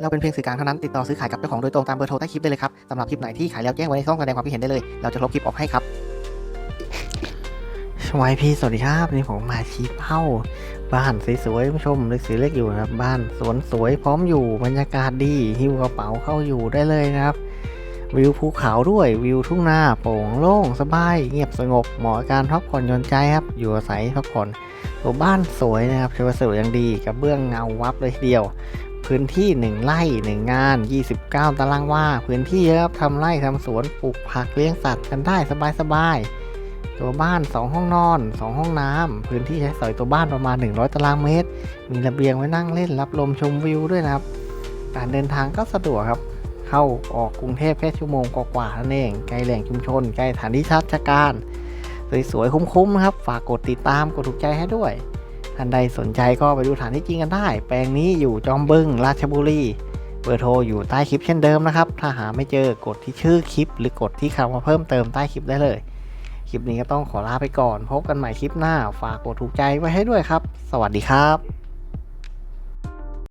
เราเป็นเพียงสื่อกลางเท่านั้นติดต่อซื้อขายกับเจ้าของโดยตรงตามเบอร์โทรใต้คลิปได้เลยครับสำหรับคลิปไหนที่ขายแล้วแจ้งไว้ในช่องแสดงความคิดเห็นได้เลย เราจะลบคลิปออกให้ครับสวัสดีพี่สวัสดีครับนี่ผมมาชี้เป้า บ้านสวยๆผู้ชมเลขสีเล็กอยู่นะครับ บ้านสวนสวยพร้อมอยู่บรรยากาศดีหิ้วกระเป๋าเข้าอยู่ได้เลยนะครับ วิวภูเขาด้วยวิวทุ่งนาโปร่งโล่งสบาย เงียบสงบเหมาะกับการพักผ่อนหย่อนใจครับ อยู่อาศัยพักผ่อน ตัวบ้านสวยนะครับใช้วัสดุอย่างดีกับเบื้องเงาวับเลยทีเดียว พื้นที่ 1 ไร่ 1 งาน 29 ตารางวาพื้นที่ครับทำไร่ทำสวนปลูกผักเลี้ยงสัตว์กันได้สบายๆตัวบ้าน 2 ห้องนอน 2 ห้องน้ำพื้นที่ใช้สอยตัวบ้านประมาณ 100 ตารางเมตร มีระเบียงไว้นั่งเล่นรับลมชมวิวด้วยนะครับ การเดินทางก็สะดวกครับเข้าออกกรุงเทพแค่ชั่วโมงกว่าๆนั่นเอง ใกล้แหล่งชุมชน ใกล้สถานที่ราชการ สวยๆ คุ้มๆนะครับ ฝากกดติดตามกดถูกใจให้ด้วย ท่านใดสนใจก็ไปดูฐานที่จริงกันได้ แปลงนี้อยู่จอมบึงราชบุรี เบอร์โทรอยู่ใต้คลิปเช่นเดิมนะครับ ถ้าหาไม่เจอกดที่ชื่อคลิป หรือกดที่คำว่าเพิ่มเติมใต้คลิปได้เลย คลิปนี้ก็ต้องขอลาไปก่อน พบกันใหม่คลิปหน้า ฝากกดถูกใจไว้ให้ด้วยครับ สวัสดีครับ